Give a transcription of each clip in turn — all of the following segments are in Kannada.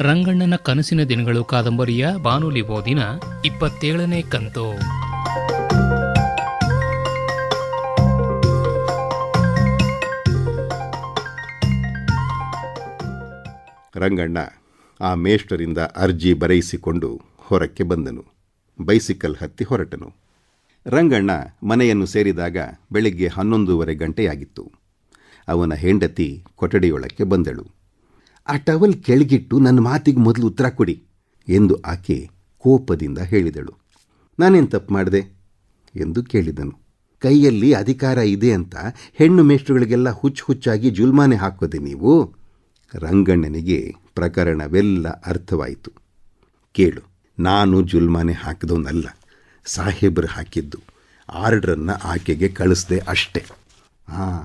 ರಂಗಣ್ಣನ ಕನಸಿನ ದಿನಗಳು ಕಾದಂಬರಿಯ ಬಾನುಲಿ ಓದಿನ ಇಪ್ಪತ್ತೇಳನೇ ಕಂತು. ರಂಗಣ್ಣ ಆ ಮೇಷ್ಟರಿಂದ ಅರ್ಜಿ ಬರೆಯಿಸಿಕೊಂಡು ಹೊರಕ್ಕೆ ಬಂದನು. ಬೈಸಿಕಲ್ ಹತ್ತಿ ಹೊರಟನು. ರಂಗಣ್ಣ ಮನೆಯನ್ನು ಸೇರಿದಾಗ ಬೆಳಿಗ್ಗೆ ಹನ್ನೊಂದೂವರೆ ಗಂಟೆಯಾಗಿತ್ತು. ಅವನ ಹೆಂಡತಿ ಕೊಠಡಿಯೊಳಕ್ಕೆ ಬಂದಳು. ಆ ಟವಲ್ ಕೆಳಗಿಟ್ಟು ನನ್ನ ಮಾತಿಗೆ ಮೊದಲು ಉತ್ತರ ಕೊಡಿ ಎಂದು ಆಕೆ ಕೋಪದಿಂದ ಹೇಳಿದಳು. ನಾನೇನು ತಪ್ಪು ಮಾಡಿದೆ ಎಂದು ಕೇಳಿದನು. ಕೈಯಲ್ಲಿ ಅಧಿಕಾರ ಇದೆ ಅಂತ ಹೆಣ್ಣು ಮೇಷ್ಟ್ರುಗಳಿಗೆಲ್ಲ ಹುಚ್ಚು ಹುಚ್ಚಾಗಿ ಜುಲ್ಮಾನೆ ಹಾಕೋದೆ ನೀವು? ರಂಗಣ್ಣನಿಗೆ ಪ್ರಕರಣವೆಲ್ಲ ಅರ್ಥವಾಯಿತು. ಕೇಳು, ನಾನು ಜುಲ್ಮಾನೆ ಹಾಕಿದವನಲ್ಲ, ಸಾಹೇಬರು ಹಾಕಿದ್ದು, ಆರ್ಡ್ರನ್ನು ಆಕೆಗೆ ಕಳಿಸ್ದೆ ಅಷ್ಟೆ. ಹಾಂ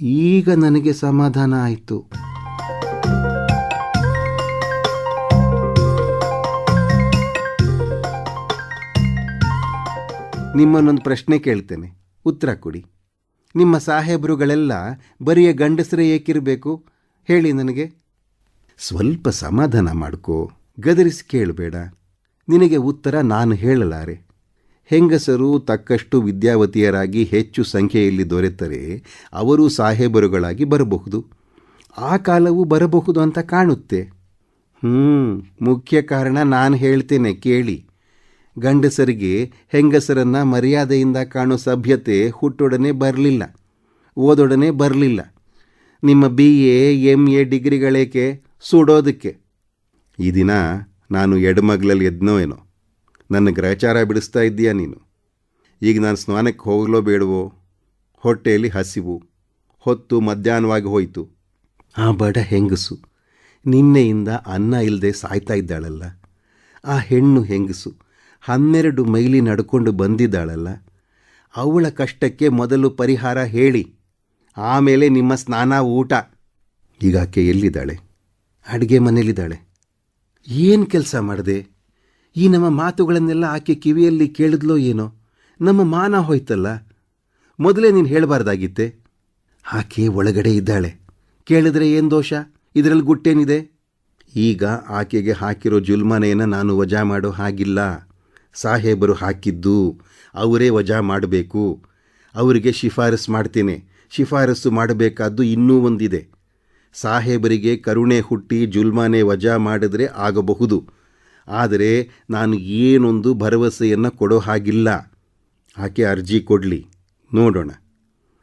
ಈಗ ನನಗೆ ಸಮಾಧಾನ ಆಯಿತು. ನಿಮ್ಮನ್ನೊಂದು ಪ್ರಶ್ನೆ ಕೇಳ್ತೇನೆ. ಉತ್ತರ ಕೊಡಿ. ನಿಮ್ಮ ಸಾಹೇಬರುಗಳೆಲ್ಲ ಬರಿಯ ಗಂಡಸರೇ ಏಕಿರಬೇಕು? ಹೇಳಿ ನನಗೆ. ಸ್ವಲ್ಪ ಸಮಾಧಾನ ಮಾಡ್ಕೋ. ಗದರಿಸಿ ಕೇಳಬೇಡ. ನಿನಗೆ ಉತ್ತರ ನಾನು ಹೇಳಲಾರೆ. ಹೆಂಗಸರು ತಕ್ಕಷ್ಟು ವಿದ್ಯಾವತಿಯರಾಗಿ ಹೆಚ್ಚು ಸಂಖ್ಯೆಯಲ್ಲಿ ದೊರೆತರೆ ಅವರು ಸಾಹೇಬರುಗಳಾಗಿ ಬರಬಹುದು. ಆ ಕಾಲವೂ ಬರಬಹುದು ಅಂತ ಕಾಣುತ್ತೆ. ಹ್ಞೂ ಮುಖ್ಯ ಕಾರಣ ನಾನು ಹೇಳ್ತೇನೆ, ಕೇಳಿ. ಗಂಡಸರಿಗೆ ಹೆಂಗಸರನ್ನ ಮರ್ಯಾದೆಯಿಂದ ಕಾಣೋ ಸಭ್ಯತೆ ಹುಟ್ಟೊಡನೆ ಬರಲಿಲ್ಲ, ಓದೊಡನೆ ಬರಲಿಲ್ಲ. ನಿಮ್ಮ ಬಿ ಎ ಎಂ ಎ ಡಿಗ್ರಿಗಳೇಕೆ ಸುಡೋದಕ್ಕೆ? ಈ ದಿನ ನಾನು ಎಡಮಗ್ಲಲ್ಲಿ ಎದ್ನೋ ಏನೋ. ನನ್ನ ಗ್ರಹಚಾರ ಬಿಡಿಸ್ತಾ ಇದ್ದೀಯಾ ನೀನು? ಈಗ ನಾನು ಸ್ನಾನಕ್ಕೆ ಹೋಗಲೋ ಬೇಡವೋ? ಹೊಟ್ಟೆಯಲ್ಲಿ ಹಸಿವು, ಹೊತ್ತು ಮಧ್ಯಾಹ್ನವಾಗಿ ಹೋಯಿತು. ಆ ಬಡ ಹೆಂಗಸು ನಿನ್ನೆಯಿಂದ ಅನ್ನ ಇಲ್ಲದೆ ಸಾಯ್ತಾ ಇದ್ದಾಳಲ್ಲ. ಆ ಹೆಣ್ಣು ಹೆಂಗಸು ಹನ್ನೆರಡು ಮೈಲಿ ನಡ್ಕೊಂಡು ಬಂದಿದ್ದಾಳಲ್ಲ. ಅವಳ ಕಷ್ಟಕ್ಕೆ ಮೊದಲು ಪರಿಹಾರ ಹೇಳಿ. ಆಮೇಲೆ ನಿಮ್ಮ ಸ್ನಾನ, ಊಟ. ಈಗ ಆಕೆ ಎಲ್ಲಿದ್ದಾಳೆ? ಅಡುಗೆ ಮನೇಲಿದ್ದಾಳೆ. ಏನು ಕೆಲಸ ಮಾಡಿದೆ? ಈ ನಮ್ಮ ಮಾತುಗಳನ್ನೆಲ್ಲ ಆಕೆ ಕಿವಿಯಲ್ಲಿ ಕೇಳಿದ್ಲೋ ಏನೋ? ನಮ್ಮ ಮಾನ ಹೋಯ್ತಲ್ಲ. ಮೊದಲೇ ನೀನು ಹೇಳಬಾರ್ದಾಗಿತ್ತೆ. ಆಕೆ ಒಳಗಡೆ ಇದ್ದಾಳೆ. ಕೇಳಿದ್ರೆ ಏನು ದೋಷ? ಇದರಲ್ಲಿ ಗುಟ್ಟೇನಿದೆ? ಈಗ ಆಕೆಗೆ ಹಾಕಿರೋ ಜುಲ್ಮನೆಯನ್ನು ನಾನು ವಜಾ ಮಾಡೋ ಹಾಗಿಲ್ಲ. ಸಾಹೇಬರು ಹಾಕಿದ್ದು, ಅವರೇ ವಜಾ ಮಾಡಬೇಕು. ಅವರಿಗೆ ಶಿಫಾರಸು ಮಾಡ್ತೇನೆ. ಶಿಫಾರಸು ಮಾಡಬೇಕಾದ್ದು ಇನ್ನೂ ಒಂದಿದೆ. ಸಾಹೇಬರಿಗೆ ಕರುಣೆ ಹುಟ್ಟಿ ಜುಲ್ಮಾನೆ ವಜಾ ಮಾಡಿದರೆ ಆಗಬಹುದು. ಆದರೆ ನಾನು ಏನೊಂದು ಭರವಸೆಯನ್ನು ಕೊಡೋ ಹಾಗಿಲ್ಲ. ಆಕೆ ಅರ್ಜಿ ಕೊಡಲಿ. ನೋಡೋಣ.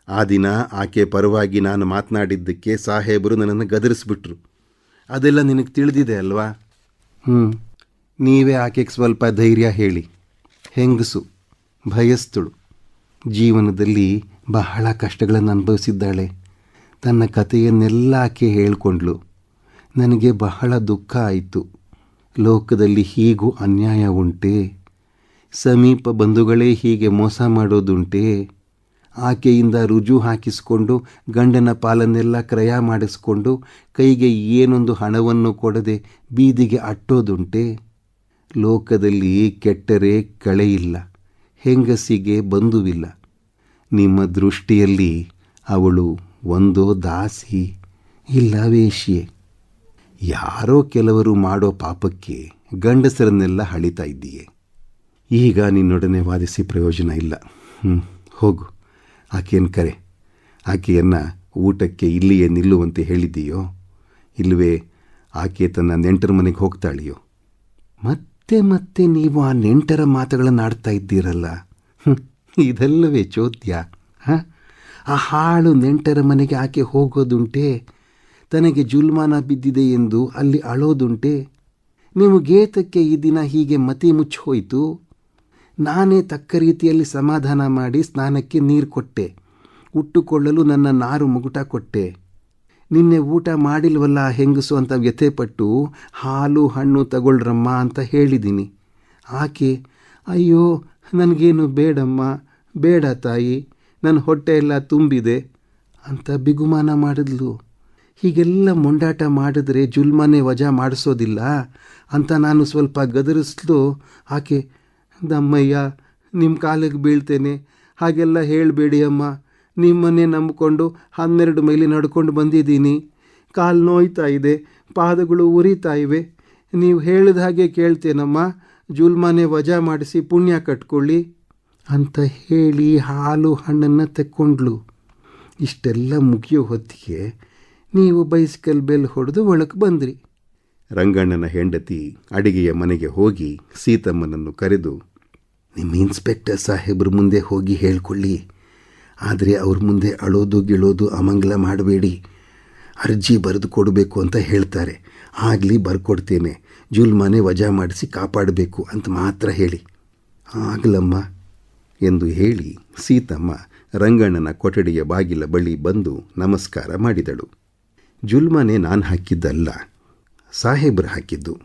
ಆ ದಿನ ಆಕೆ ಪರವಾಗಿ ನಾನು ಮಾತನಾಡಿದ್ದಕ್ಕೆ ಸಾಹೇಬರು ನನ್ನನ್ನು ಗದರಿಸ್ಬಿಟ್ರು. ಅದೆಲ್ಲ ನಿನಗೆ ತಿಳಿದಿದೆ ಅಲ್ವಾ? ಹ್ಞೂ ನೀವೇ ಆಕೆಗೆ ಸ್ವಲ್ಪ ಧೈರ್ಯ ಹೇಳಿ. ಹೆಂಗಸು ಭಯಸ್ತಳು ಜೀವನದಲ್ಲಿ ಬಹಳ ಕಷ್ಟಗಳನ್ನು ಅನುಭವಿಸಿದ್ದಾಳೆ. ತನ್ನ ಕಥೆಯನ್ನೆಲ್ಲ ಆಕೆ ಹೇಳಿಕೊಂಡ್ಳು. ನನಗೆ ಬಹಳ ದುಃಖ ಆಯಿತು. ಲೋಕದಲ್ಲಿ ಹೀಗೂ ಅನ್ಯಾಯ ಉಂಟೆ. ಸಮೀಪ ಬಂಧುಗಳೇ ಹೀಗೆ ಮೋಸ ಮಾಡೋದುಂಟೆ. ಆಕೆಯಿಂದ ರುಜು ಹಾಕಿಸಿಕೊಂಡು, ಗಂಡನ ಪಾಲನ್ನೆಲ್ಲ ಕ್ರಯ ಮಾಡಿಸಿಕೊಂಡು, ಕೈಗೆ ಏನೊಂದು ಹಣವನ್ನು ಕೊಡದೆ ಬೀದಿಗೆ ಅಟ್ಟೋದುಂಟೆ. ಲೋಕದಲ್ಲಿ ಕೆಟ್ಟರೆ ಕಳೆಯಿಲ್ಲ ಹೆಂಗಸಿಗೆ ಬಂಧುವಿಲ್ಲ. ನಿಮ್ಮ ದೃಷ್ಟಿಯಲ್ಲಿ ಅವಳು ಒಂದೋ ದಾಸಿ, ಇಲ್ಲ ವೇಶ್ಯೆ. ಯಾರೋ ಕೆಲವರು ಮಾಡೋ ಪಾಪಕ್ಕೆ ಗಂಡಸರನ್ನೆಲ್ಲ ಹಳಿತಾ ಇದ್ದೀಯೆ. ಈಗ ನಿನ್ನೊಡನೆ ವಾದಿಸಿ ಪ್ರಯೋಜನ ಇಲ್ಲ. ಹ್ಞೂ ಹೋಗು. ಆಕೆಯನ್ನು ಕರೆ. ಆಕೆಯನ್ನು ಊಟಕ್ಕೆ ಇಲ್ಲಿಯೇ ನಿಲ್ಲುವಂತೆ ಹೇಳಿದ್ದೀಯೋ? ಇಲ್ಲವೇ, ಆಕೆ ತನ್ನ ನೆಂಟರ ಮನೆಗೆ ಹೋಗ್ತಾಳೆಯೋ? ಮತ್ತೆ ಮತ್ತೆ ಮತ್ತೆ ನೀವು ಆ ನೆಂಟರ ಮಾತುಗಳನ್ನು ಆಡ್ತಾ ಇದ್ದೀರಲ್ಲ? ಇದೆಲ್ಲವೇ ಚೋದ್ಯ. ಹಾಂ? ಆ ಹಾಳು ನೆಂಟರ ಮನೆಗೆ ಆಕೆ ಹೋಗೋದುಂಟೆ? ತನಗೆ ಜುಲ್ಮಾನ ಬಿದ್ದಿದೆ ಎಂದು ಅಲ್ಲಿ ಅಳೋದುಂಟೆ? ನೀವು ಗೇತಕ್ಕೆ ಈ ದಿನ ಹೀಗೆ ಮತಿ ಮುಚ್ಚಿ ಹೋಯಿತು? ನಾನೇ ತಕ್ಕ ರೀತಿಯಲ್ಲಿ ಸಮಾಧಾನ ಮಾಡಿ ಸ್ನಾನಕ್ಕೆ ನೀರು ಕೊಟ್ಟೆ. ಉಟ್ಟುಕೊಳ್ಳಲು ನನ್ನ ನಾರು ಮುಗುಟ ಕೊಟ್ಟೆ. ನಿನ್ನೆ ಊಟ ಮಾಡಿಲ್ವಲ್ಲ ಹೆಂಗಸು ಅಂತ ವ್ಯಥೆಪಟ್ಟು ಹಾಲು ಹಣ್ಣು ತಗೊಳ್ರಮ್ಮ ಅಂತ ಹೇಳಿದ್ದೀನಿ. ಆಕೆ, ಅಯ್ಯೋ, ನನಗೇನು ಬೇಡಮ್ಮ, ಬೇಡ ತಾಯಿ ನನ್ನ ಹೊಟ್ಟೆ ಎಲ್ಲ ತುಂಬಿದೆ ಅಂತ ಬಿಗುಮಾನ ಮಾಡಿದ್ಲು. ಹೀಗೆಲ್ಲ ಮೊಂಡಾಟ ಮಾಡಿದ್ರೆ ಜುಲ್ಮಾನೆ ವಜಾ ಮಾಡಿಸೋದಿಲ್ಲ ಅಂತ ನಾನು ಸ್ವಲ್ಪ ಗದರಿಸ್ಲು. ಆಕೆ, ದಮ್ಮಯ್ಯ ನಿಮ್ಮ ಕಾಲಿಗೆ ಬೀಳ್ತೇನೆ, ಹಾಗೆಲ್ಲ ಹೇಳಬೇಡಿ ಅಮ್ಮ ನಿಮ್ಮನ್ನೇ ನಂಬಿಕೊಂಡು ಹನ್ನೆರಡು ಮೈಲಿ ನಡ್ಕೊಂಡು ಬಂದಿದ್ದೀನಿ. ಕಾಲು ನೋಯ್ತಾ ಇದೆ ಪಾದಗಳು ಉರಿತಾ ಇವೆ. ನೀವು ಹೇಳಿದ ಹಾಗೆ ಕೇಳ್ತೇನಮ್ಮ ಜುಲ್ಮಾನೆ ವಜಾ ಮಾಡಿಸಿ ಪುಣ್ಯ ಕಟ್ಕೊಳ್ಳಿ ಅಂತ ಹೇಳಿ ಹಾಲು ಹಣ್ಣನ್ನು ತೆಕ್ಕೊಂಡ್ಳು. ಇಷ್ಟೆಲ್ಲ ಮುಗಿಯೋ ಹೊತ್ತಿಗೆ ನೀವು ಬೈಸಿಕಲ್ ಬೆಲ್ ಹೊಡೆದು ಒಳಕ್ಕೆ ಬಂದ್ರಿ. ರಂಗಣ್ಣನ ಹೆಂಡತಿ ಅಡಿಗೆಯ ಮನೆಗೆ ಹೋಗಿ ಸೀತಮ್ಮನನ್ನು ಕರೆದು ನಿಮ್ಮ ಇನ್ಸ್ಪೆಕ್ಟರ್ ಸಾಹೇಬ್ರ ಮುಂದೆ ಹೋಗಿ ಹೇಳ್ಕೊಳ್ಳಿ. ಆದರೆ ಅವ್ರ ಮುಂದೆ ಅಳೋದು ಗಿಳೋದು ಅಮಂಗಲ ಮಾಡಬೇಡಿ. ಅರ್ಜಿ ಬರೆದು ಕೊಡಬೇಕು ಅಂತ ಹೇಳ್ತಾರೆ. ಆಗಲಿ ಬರ್ಕೊಡ್ತೇನೆ. ಜುಲ್ಮಾನೆ ವಜಾ ಮಾಡಿಸಿ ಕಾಪಾಡಬೇಕು ಅಂತ ಮಾತ್ರ ಹೇಳಿ. ಆಗಲಮ್ಮ ಎಂದು ಹೇಳಿ ಸೀತಮ್ಮ ರಂಗಣ್ಣನ ಕೊಠಡಿಯ ಬಾಗಿಲ ಬಳಿ ಬಂದು ನಮಸ್ಕಾರ ಮಾಡಿದಳು. ಜುಲ್ಮನೆ ನಾನು ಹಾಕಿದ್ದಲ್ಲ, ಸಾಹೇಬ್ರು ಹಾಕಿದ್ದು.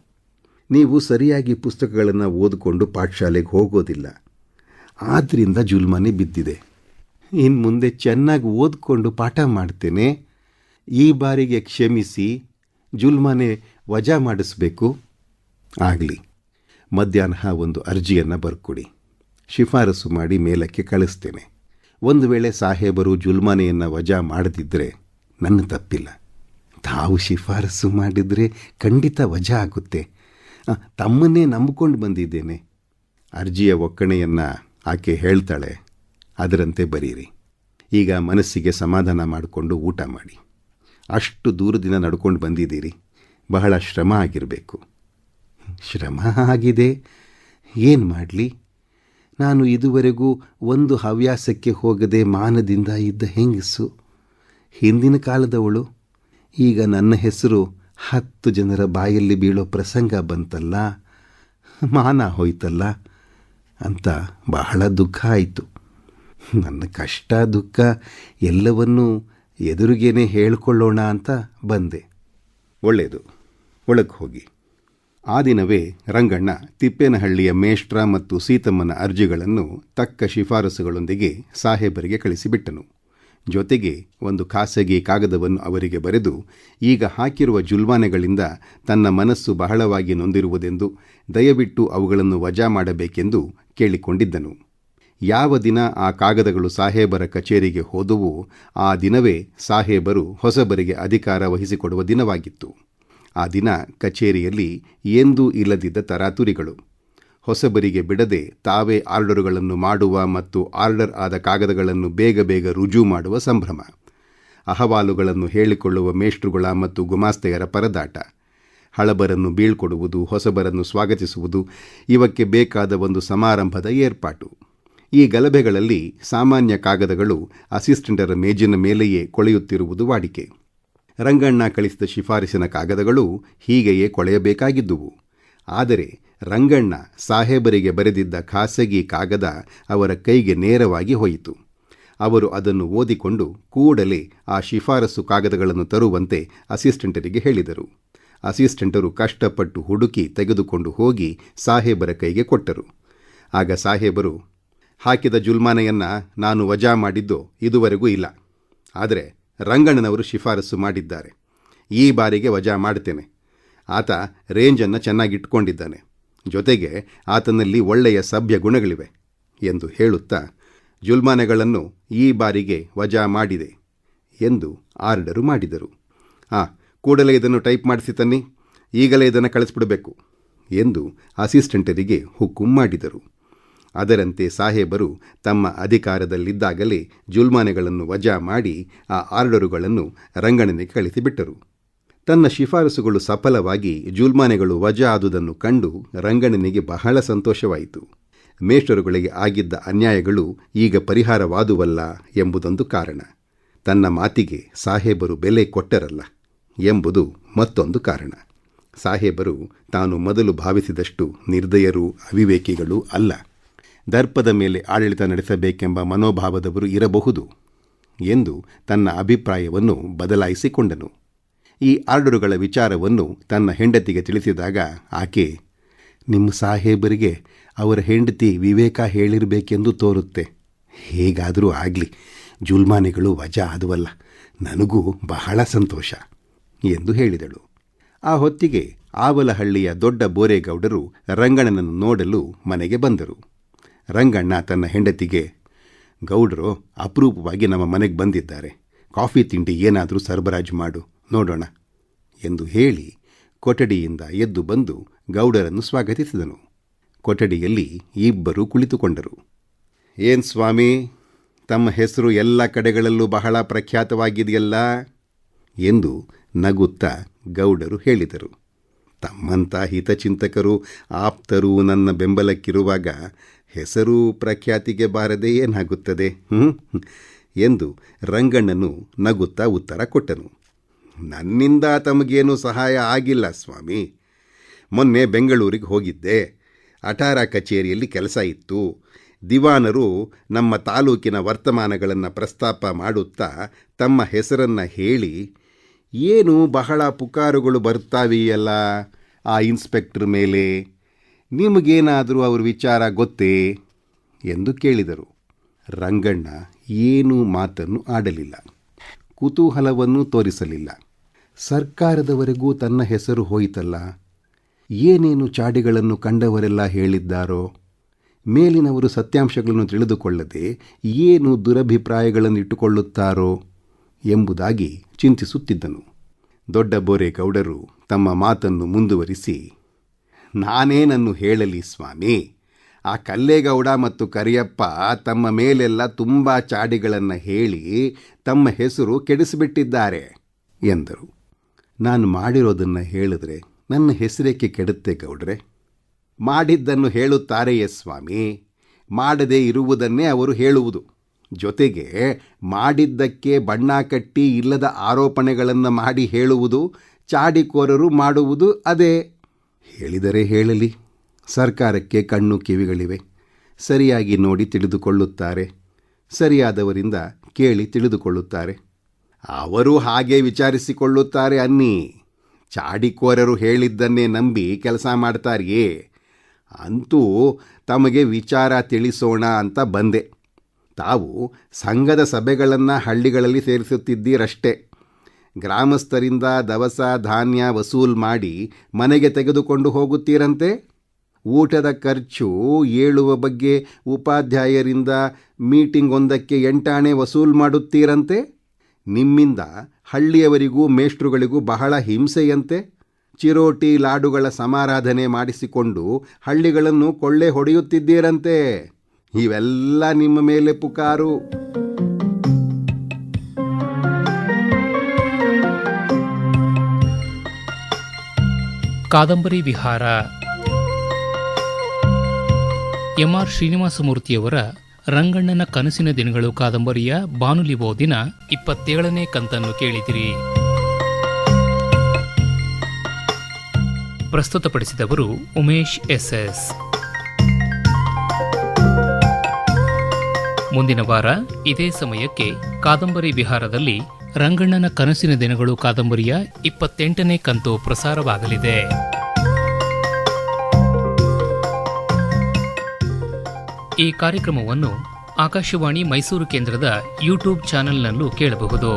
ನೀವು ಸರಿಯಾಗಿ ಪುಸ್ತಕಗಳನ್ನು ಓದಿಕೊಂಡು ಪಾಠಶಾಲೆಗೆ ಹೋಗೋದಿಲ್ಲ. ಆದ್ದರಿಂದ ಜುಲ್ಮನೆ ಬಿದ್ದಿದೆ. ಇನ್ನು ಮುಂದೆ ಚೆನ್ನಾಗಿ ಓದ್ಕೊಂಡು ಪಾಠ ಮಾಡ್ತೇನೆ. ಈ ಬಾರಿಗೆ ಕ್ಷಮಿಸಿ, ಜುಲ್ಮಾನೆ ವಜಾ ಮಾಡಿಸ್ಬೇಕು. ಆಗಲಿ, ಮಧ್ಯಾಹ್ನ ಒಂದು ಅರ್ಜಿಯನ್ನು ಬರ್ಕೊಡಿ. ಶಿಫಾರಸು ಮಾಡಿ ಮೇಲಕ್ಕೆ ಕಳಿಸ್ತೇನೆ. ಒಂದು ವೇಳೆ ಸಾಹೇಬರು ಜುಲ್ಮಾನೆಯನ್ನು ವಜಾ ಮಾಡದಿದ್ದರೆ ನನ್ನ ತಪ್ಪಿಲ್ಲ. ತಾವು ಶಿಫಾರಸು ಮಾಡಿದರೆ ಖಂಡಿತ ವಜಾ ಆಗುತ್ತೆ. ತಮ್ಮನ್ನೇ ನಂಬಿಕೊಂಡು ಬಂದಿದ್ದೇನೆ. ಅರ್ಜಿಯ ಒಕ್ಕಣೆಯನ್ನು ಆಕೆ ಹೇಳ್ತಾಳೆ. ಅದರಂತೆ ಬರೀರಿ. ಈಗ ಮನಸ್ಸಿಗೆ ಸಮಾಧಾನ ಮಾಡಿಕೊಂಡು ಊಟ ಮಾಡಿ. ಅಷ್ಟು ದೂರದಿಂದ ನಡ್ಕೊಂಡು ಬಂದಿದ್ದೀರಿ. ಬಹಳ ಶ್ರಮ ಆಗಿರಬೇಕು. ಶ್ರಮ ಆಗಿದೆ. ಏನು ಮಾಡಲಿ? ನಾನು ಇದುವರೆಗೂ ಒಂದು ಹವ್ಯಾಸಕ್ಕೆ ಹೋಗದೆ ಮಾನದಿಂದ ಇದ್ದ ಹೆಂಗಸು. ಹಿಂದಿನ ಕಾಲದವಳು. ಈಗ ನನ್ನ ಹೆಸರು ಹತ್ತು ಜನರ ಬಾಯಲ್ಲಿ ಬೀಳೋ ಪ್ರಸಂಗ ಬಂತಲ್ಲ. ಮಾನ ಹೋಯ್ತಲ್ಲ ಅಂತ ಬಹಳ ದುಃಖ ಆಯಿತು. ನನ್ನ ಕಷ್ಟ, ದುಃಖ ಎಲ್ಲವನ್ನೂ ಎದುರಿಗೇನೆ ಹೇಳಿಕೊಳ್ಳೋಣ ಅಂತ ಬಂದೆ. ಒಳ್ಳೆಯದು ಒಳಗೆ ಹೋಗಿ. ಆ ದಿನವೇ ರಂಗಣ್ಣ ತಿಪ್ಪೇನಹಳ್ಳಿಯ ಮೇಷ್ಟ್ರ ಮತ್ತು ಸೀತಮ್ಮನ ಅರ್ಜಿಗಳನ್ನು ತಕ್ಕ ಶಿಫಾರಸುಗಳೊಂದಿಗೆ ಸಾಹೇಬರಿಗೆ ಕಳಿಸಿಬಿಟ್ಟನು. ಜೊತೆಗೆ ಒಂದು ಖಾಸಗಿ ಕಾಗದವನ್ನು ಅವರಿಗೆ ಬರೆದು ಈಗ ಹಾಕಿರುವ ಜುಲ್ವಾನೆಗಳಿಂದ ತನ್ನ ಮನಸ್ಸು ಬಹಳವಾಗಿ ನೊಂದಿರುವುದೆಂದು ದಯವಿಟ್ಟು ಅವುಗಳನ್ನು ವಜಾ ಮಾಡಬೇಕೆಂದು ಕೇಳಿಕೊಂಡಿದ್ದನು. ಯಾವ ದಿನ ಆ ಕಾಗದಗಳು ಸಾಹೇಬರ ಕಚೇರಿಗೆ ಹೋದವು ಆ ದಿನವೇ ಸಾಹೇಬರು ಹೊಸಬರಿಗೆ ಅಧಿಕಾರ ವಹಿಸಿಕೊಡುವ ದಿನವಾಗಿತ್ತು. ಆ ದಿನ ಕಚೇರಿಯಲ್ಲಿ ಎಂದೂ ಇಲ್ಲದಿದ್ದ ತರಾತುರಿಗಳು. ಹೊಸಬರಿಗೆ ಬಿಡದೆ ತಾವೇ ಆರ್ಡರುಗಳನ್ನು ಮಾಡುವ ಮತ್ತು ಆರ್ಡರ್ ಆದ ಕಾಗದಗಳನ್ನು ಬೇಗ ಬೇಗ ರುಜು ಮಾಡುವ ಸಂಭ್ರಮ. ಅಹವಾಲುಗಳನ್ನು ಹೇಳಿಕೊಳ್ಳುವ ಮೇಷ್ಟ್ರುಗಳ ಮತ್ತು ಗುಮಾಸ್ತೆಯರ ಪರದಾಟ. ಹಳಬರನ್ನು ಬೀಳ್ಕೊಡುವುದು, ಹೊಸಬರನ್ನು ಸ್ವಾಗತಿಸುವುದು ಇವಕ್ಕೆ ಬೇಕಾದ ಒಂದು ಸಮಾರಂಭದ ಏರ್ಪಾಟು. ಈ ಗಲಭೆಗಳಲ್ಲಿ ಸಾಮಾನ್ಯ ಕಾಗದಗಳು ಅಸಿಸ್ಟೆಂಟರ ಮೇಜಿನ ಮೇಲೆಯೇ ಕೊಳೆಯುತ್ತಿರುವುದು ವಾಡಿಕೆ. ರಂಗಣ್ಣ ಕಳಿಸಿದ ಶಿಫಾರಸಿನ ಕಾಗದಗಳು ಹೀಗೆಯೇ ಕೊಳೆಯಬೇಕಾಗಿದ್ದುವು. ಆದರೆ ರಂಗಣ್ಣ ಸಾಹೇಬರಿಗೆ ಬರೆದಿದ್ದ ಖಾಸಗಿ ಕಾಗದ ಅವರ ಕೈಗೆ ನೇರವಾಗಿ ಹೋಯಿತು. ಅವರು ಅದನ್ನು ಓದಿಕೊಂಡು ಕೂಡಲೇ ಆ ಶಿಫಾರಸು ಕಾಗದಗಳನ್ನು ತರುವಂತೆ ಅಸಿಸ್ಟೆಂಟರಿಗೆ ಹೇಳಿದರು. ಅಸಿಸ್ಟೆಂಟರು ಕಷ್ಟಪಟ್ಟು ಹುಡುಕಿ ತೆಗೆದುಕೊಂಡು ಹೋಗಿ ಸಾಹೇಬರ ಕೈಗೆ ಕೊಟ್ಟರು. ಆಗ ಸಾಹೇಬರು ಹಾಕಿದ ಜುಲ್ಮಾನೆಯನ್ನು ನಾನು ವಜಾ ಮಾಡಿದ್ದು ಇದುವರೆಗೂ ಇಲ್ಲ. ಆದರೆ ರಂಗಣ್ಣನವರು ಶಿಫಾರಸು ಮಾಡಿದ್ದಾರೆ. ಈ ಬಾರಿಗೆ ವಜಾ ಮಾಡ್ತೇನೆ. ಆತ ರೇಂಜನ್ನು ಚೆನ್ನಾಗಿಟ್ಕೊಂಡಿದ್ದಾನೆ. ಜೊತೆಗೆ ಆತನಲ್ಲಿ ಒಳ್ಳೆಯ ಸಭ್ಯ ಗುಣಗಳಿವೆ ಎಂದು ಹೇಳುತ್ತಾ ಜುಲ್ಮಾನೆಗಳನ್ನು ಈ ಬಾರಿಗೆ ವಜಾ ಮಾಡಿದೆ ಎಂದು ಆರ್ಡರು ಮಾಡಿದರು. ಆ, ಕೂಡಲೇ ಇದನ್ನು ಟೈಪ್ ಮಾಡಿಸಿ ತನ್ನಿ. ಈಗಲೇ ಇದನ್ನು ಕಳಿಸ್ಬಿಡಬೇಕು ಎಂದು ಅಸಿಸ್ಟೆಂಟರಿಗೆ ಹುಕುಂ ಮಾಡಿದರು. ಅದರಂತೆ ಸಾಹೇಬರು ತಮ್ಮ ಅಧಿಕಾರದಲ್ಲಿದ್ದಾಗಲೇ ಜುಲ್ಮಾನೆಗಳನ್ನು ವಜಾ ಮಾಡಿ ಆ ಆರ್ಡರುಗಳನ್ನು ರಂಗಣನೆಗೆ ಕಳಿಸಿಬಿಟ್ಟರು. ತನ್ನ ಶಿಫಾರಸುಗಳು ಸಫಲವಾಗಿ ಜುಲ್ಮಾನೆಗಳು ವಜಾ ಆದುದನ್ನು ಕಂಡು ರಂಗಣನಿಗೆ ಬಹಳ ಸಂತೋಷವಾಯಿತು. ಮೇಷ್ಟರುಗಳಿಗೆ ಆಗಿದ್ದ ಅನ್ಯಾಯಗಳು ಈಗ ಪರಿಹಾರವಾದುವಲ್ಲ ಎಂಬುದೊಂದು ಕಾರಣ. ತನ್ನ ಮಾತಿಗೆ ಸಾಹೇಬರು ಬೆಲೆ ಕೊಟ್ಟರಲ್ಲ ಎಂಬುದು ಮತ್ತೊಂದು ಕಾರಣ. ಸಾಹೇಬರು ತಾನು ಮೊದಲು ಭಾವಿಸಿದಷ್ಟು ನಿರ್ದಯರು, ಅವಿವೇಕಿಗಳು ಅಲ್ಲ. ದರ್ಪದ ಮೇಲೆ ಆಡಳಿತ ನಡೆಸಬೇಕೆಂಬ ಮನೋಭಾವದವರು ಇರಬಹುದು ಎಂದು ತನ್ನ ಅಭಿಪ್ರಾಯವನ್ನು ಬದಲಾಯಿಸಿಕೊಂಡನು. ಈ ಆರ್ಡರುಗಳ ವಿಚಾರವನ್ನು ತನ್ನ ಹೆಂಡತಿಗೆ ತಿಳಿಸಿದಾಗ ಆಕೆ, ನಿಮ್ಮ ಸಾಹೇಬರಿಗೆ ಅವರ ಹೆಂಡತಿ ವಿವೇಕ ಹೇಳಿರಬೇಕೆಂದು ತೋರುತ್ತೆ. ಹೇಗಾದರೂ ಆಗಲಿ, ಜುಲ್ಮಾನೆಗಳು ವಜಾ ಆದವಲ್ಲ. ನನಗೂ ಬಹಳ ಸಂತೋಷ ಎಂದು ಹೇಳಿದಳು. ಆ ಹೊತ್ತಿಗೆ ಆವಲಹಳ್ಳಿಯ ದೊಡ್ಡ ಬೋರೇಗೌಡರು ರಂಗಣ್ಣನನ್ನು ನೋಡಲು ಮನೆಗೆ ಬಂದರು. ರಂಗಣ್ಣ ತನ್ನ ಹೆಂಡತಿಗೆ, ಗೌಡರು, ಅಪರೂಪವಾಗಿ ನಮ್ಮ ಮನೆಗೆ ಬಂದಿದ್ದಾರೆ. ಕಾಫಿ ತಿಂಡಿ ಏನಾದರೂ ಸರಬರಾಜು ಮಾಡು, ನೋಡೋಣ, ಎಂದು ಹೇಳಿ ಕೊಠಡಿಯಿಂದ ಎದ್ದು ಬಂದು ಗೌಡರನ್ನು ಸ್ವಾಗತಿಸಿದನು. ಕೊಠಡಿಯಲ್ಲಿ ಇಬ್ಬರು ಕುಳಿತುಕೊಂಡರು. ಏನ್ ಸ್ವಾಮಿ, ತಮ್ಮ ಹೆಸರು ಎಲ್ಲ ಕಡೆಗಳಲ್ಲೂ ಬಹಳ ಪ್ರಖ್ಯಾತವಾಗಿದೆಯಲ್ಲ? ಎಂದು ನಗುತ್ತಾ ಗೌಡರು ಹೇಳಿದರು. ತಮ್ಮಂಥ ಹಿತಚಿಂತಕರು ಆಪ್ತರು ನನ್ನ ಬೆಂಬಲಕ್ಕಿರುವಾಗ ಹೆಸರು ಪ್ರಖ್ಯಾತಿಗೆ ಬಾರದೆ ಏನಾಗುತ್ತದೆ? ಎಂದು ರಂಗಣ್ಣನು ನಗುತ್ತಾ ಉತ್ತರ ಕೊಟ್ಟನು. ನನ್ನಿಂದ ತಮಗೇನೂ ಸಹಾಯ ಆಗಿಲ್ಲ ಸ್ವಾಮಿ. ಮೊನ್ನೆ ಬೆಂಗಳೂರಿಗೆ ಹೋಗಿದ್ದೆ. ಅಠಾರ ಕಚೇರಿಯಲ್ಲಿ ಕೆಲಸ ಇತ್ತು. ದಿವಾನರು ನಮ್ಮ ತಾಲೂಕಿನ ವರ್ತಮಾನಗಳನ್ನು ಪ್ರಸ್ತಾಪ ಮಾಡುತ್ತಾ ತಮ್ಮ ಹೆಸರನ್ನು ಹೇಳಿ, ಏನು ಬಹಳ ಪುಕಾರುಗಳು ಬರ್ತಾವೆಯಲ್ಲ ಆ ಇನ್ಸ್ಪೆಕ್ಟರ್ ಮೇಲೆ? ನಿಮಗೇನಾದರೂ ಅವ್ರ ವಿಚಾರ ಗೊತ್ತೇ? ಎಂದು ಕೇಳಿದರು. ರಂಗಣ್ಣ ಏನೂ ಮಾತನ್ನು ಆಡಲಿಲ್ಲ. ಕುತೂಹಲವನ್ನು ತೋರಿಸಲಿಲ್ಲ. ಸರ್ಕಾರದವರೆಗೂ ತನ್ನ ಹೆಸರು ಹೋಯಿತಲ್ಲ? ಏನೇನು ಚಾಡಿಗಳನ್ನು ಕಂಡವರೆಲ್ಲ ಹೇಳಿದ್ದಾರೋ? ಮೇಲಿನವರು ಸತ್ಯಾಂಶಗಳನ್ನು ತಿಳಿದುಕೊಳ್ಳದೆ ಏನು ದುರಭಿಪ್ರಾಯಗಳನ್ನು ಇಟ್ಟುಕೊಳ್ಳುತ್ತಾರೋ ಎಂಬುದಾಗಿ ಚಿಂತಿಸುತ್ತಿದ್ದನು. ದೊಡ್ಡ ಬೋರೇಗೌಡರು ತಮ್ಮ ಮಾತನ್ನು ಮುಂದುವರಿಸಿ ನಾನೇನನ್ನು ಹೇಳಲಿ ಸ್ವಾಮಿ? ಆ ಕಲ್ಲೇಗೌಡ ಮತ್ತು ಕರಿಯಪ್ಪ ತಮ್ಮ ಮೇಲೆಲ್ಲ ತುಂಬ ಚಾಡಿಗಳನ್ನು ಹೇಳಿ ತಮ್ಮ ಹೆಸರು ಕೆಡಿಸಿಬಿಟ್ಟಿದ್ದಾರೆ ಎಂದರು. ನಾನು ಮಾಡಿರೋದನ್ನು ಹೇಳಿದ್ರೆ ನನ್ನ ಹೆಸರೇಕೆ ಕೆಡುತ್ತೆ ಗೌಡ್ರೆ? ಮಾಡಿದ್ದನ್ನು ಹೇಳುತ್ತಾರೆಯೇ ಸ್ವಾಮಿ? ಮಾಡದೇ ಇರುವುದನ್ನೇ ಅವರು ಹೇಳುವುದು. ಜೊತೆಗೆ ಮಾಡಿದ್ದಕ್ಕೆ ಬಣ್ಣ ಕಟ್ಟಿ ಇಲ್ಲದ ಆರೋಪಣೆಗಳನ್ನು ಮಾಡಿ ಹೇಳುವುದು, ಚಾಡಿಕೋರರು ಮಾಡುವುದು ಅದೇ. ಹೇಳಿದರೆ ಹೇಳಲಿ. ಸರ್ಕಾರಕ್ಕೆ ಕಣ್ಣು ಕಿವಿಗಳಿವೆ. ಸರಿಯಾಗಿ ನೋಡಿ ತಿಳಿದುಕೊಳ್ಳುತ್ತಾರೆ. ಸರಿಯಾದವರಿಂದ ಕೇಳಿ ತಿಳಿದುಕೊಳ್ಳುತ್ತಾರೆ. ಅವರು ಹಾಗೆ ವಿಚಾರಿಸಿಕೊಳ್ಳುತ್ತಾರೆ ಅನ್ನಿ. ಚಾಡಿಕೋರರು ಹೇಳಿದ್ದನ್ನೇ ನಂಬಿ ಕೆಲಸ ಮಾಡ್ತಾರಿಯೇ. ಅಂತೂ ತಮಗೆ ವಿಚಾರ ತಿಳಿಸೋಣ ಅಂತ ಬಂದೆ. ತಾವು ಸಂಘದ ಸಭೆಗಳನ್ನು ಹಳ್ಳಿಗಳಲ್ಲಿ ಸೇರಿಸುತ್ತಿದ್ದೀರಷ್ಟೇ. ಗ್ರಾಮಸ್ಥರಿಂದ ದವಸ, ಧಾನ್ಯ ವಸೂಲ್ ಮಾಡಿ ಮನೆಗೆ ತೆಗೆದುಕೊಂಡು ಹೋಗುತ್ತೀರಂತೆ? ಊಟದ ಖರ್ಚು ಏಳುವ ಬಗ್ಗೆ ಉಪಾಧ್ಯಾಯರಿಂದ ಮೀಟಿಂಗ್ ಒಂದಕ್ಕೆ ಎಂಟಾಣೆ ವಸೂಲ್ ಮಾಡುತ್ತೀರಂತೆ? ನಿಮ್ಮಿಂದ ಹಳ್ಳಿಯವರಿಗೂ ಮೇಷ್ಟ್ರುಗಳಿಗೂ ಬಹಳ ಹಿಂಸೆಯಂತೆ? ಚಿರೋಟಿ ಲಾಡುಗಳ ಸಮಾರಾಧನೆ ಮಾಡಿಸಿಕೊಂಡು ಹಳ್ಳಿಗಳನ್ನು ಕೊಳ್ಳೆ ಹೊಡೆಯುತ್ತಿದ್ದೀರಂತೆ? ಇವೆಲ್ಲ ನಿಮ್ಮ ಮೇಲೆ ಪುಕಾರು. ಕಾದಂಬರಿ ವಿಹಾರ. ಎಂಆರ್ ಶ್ರೀನಿವಾಸಮೂರ್ತಿಯವರ ರಂಗಣ್ಣನ ಕನಸಿನ ದಿನಗಳು ಕಾದಂಬರಿಯ ಬಾನುಲಿ ಓದಿನ ಇಪ್ಪತ್ತೇಳನೇ ಕಂತನ್ನು ಕೇಳಿದಿರಿ. ಪ್ರಸ್ತುತಪಡಿಸಿದವರು ಉಮೇಶ್ ಎಸ್ಎಸ್. ಮುಂದಿನ ವಾರ ಇದೇ ಸಮಯಕ್ಕೆ ಕಾದಂಬರಿ ವಿಹಾರದಲ್ಲಿ ರಂಗಣ್ಣನ ಕನಸಿನ ದಿನಗಳು ಕಾದಂಬರಿಯ ಇಪ್ಪತ್ತೆಂಟನೇ ಕಂತು ಪ್ರಸಾರವಾಗಲಿದೆ. ಈ ಕಾರ್ಯಕ್ರಮವನ್ನು ಆಕಾಶವಾಣಿ ಮೈಸೂರು ಕೇಂದ್ರದ ಯೂಟ್ಯೂಬ್ ಚಾನೆಲ್ನಲ್ಲೂ ಕೇಳಬಹುದು.